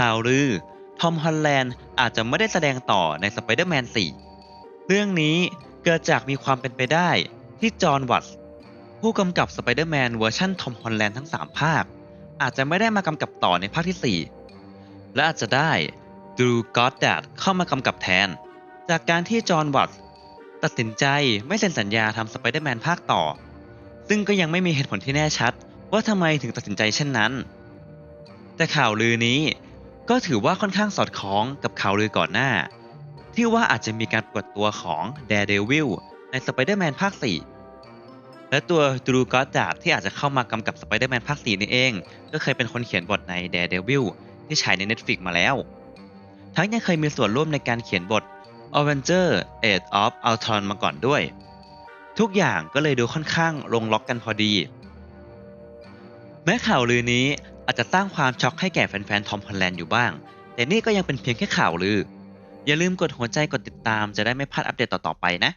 ข่าวลือ ทอมฮอลแลนด์อาจจะไม่ได้แสดงต่อในสไปเดอร์แมน 4 เรื่องนี้เกิดจากมีความเป็นไปได้ที่จอห์นวัตส์ผู้กำกับสไปเดอร์แมนเวอร์ชันทอมฮอลแลนด์ทั้ง 3 ภาค อาจจะไม่ได้มากำกับต่อในภาคที่ 4 และอาจจะได้ดรูกอดดดเข้ามากำกับแทน จากการที่จอห์นวัตส์ตัดสินใจไม่เซ็นสัญญาทำสไปเดอร์แมนภาคต่อ ซึ่งก็ยังไม่มีเหตุผลที่แน่ชัด ว่าทำไมถึงตัดสินใจเช่นนั้น แต่ข่าวลือนี้ ก็ถือว่าค่อนข้างสอดคล้องกับข่าวลือก่อนหน้า ที่ว่าอาจจะมีการปรากฏตัวของ Daredevil ใน Spider-Man ภาค 4 และตัวดรูกอ d ดาดที่อาจจะเข้ามากำกับ Spider-Man ภาค 4 นี่เอง ก็เคยเป็นคนเขียนบทใน Daredevil ที่ฉายใน Netflix มาแล้ว ทั้งยังเคยมีส่วนร่วมในการเขียนบท Avenger Age of Ultron มาก่อนด้วย ทุกอย่างก็เลยดูค่อนข้างลงล็อกกันพอดี แม้ข่าวลือนี้ อาจจะสร้างความช็อกให้แก่แฟนๆทอมฮอลแลนด์อยู่บ้าง แต่นี่ก็ยังเป็นเพียงแค่ข่าวลือ อย่าลืมกดหัวใจกดติดตามจะได้ไม่พลาดอัปเดตต่อๆไปนะ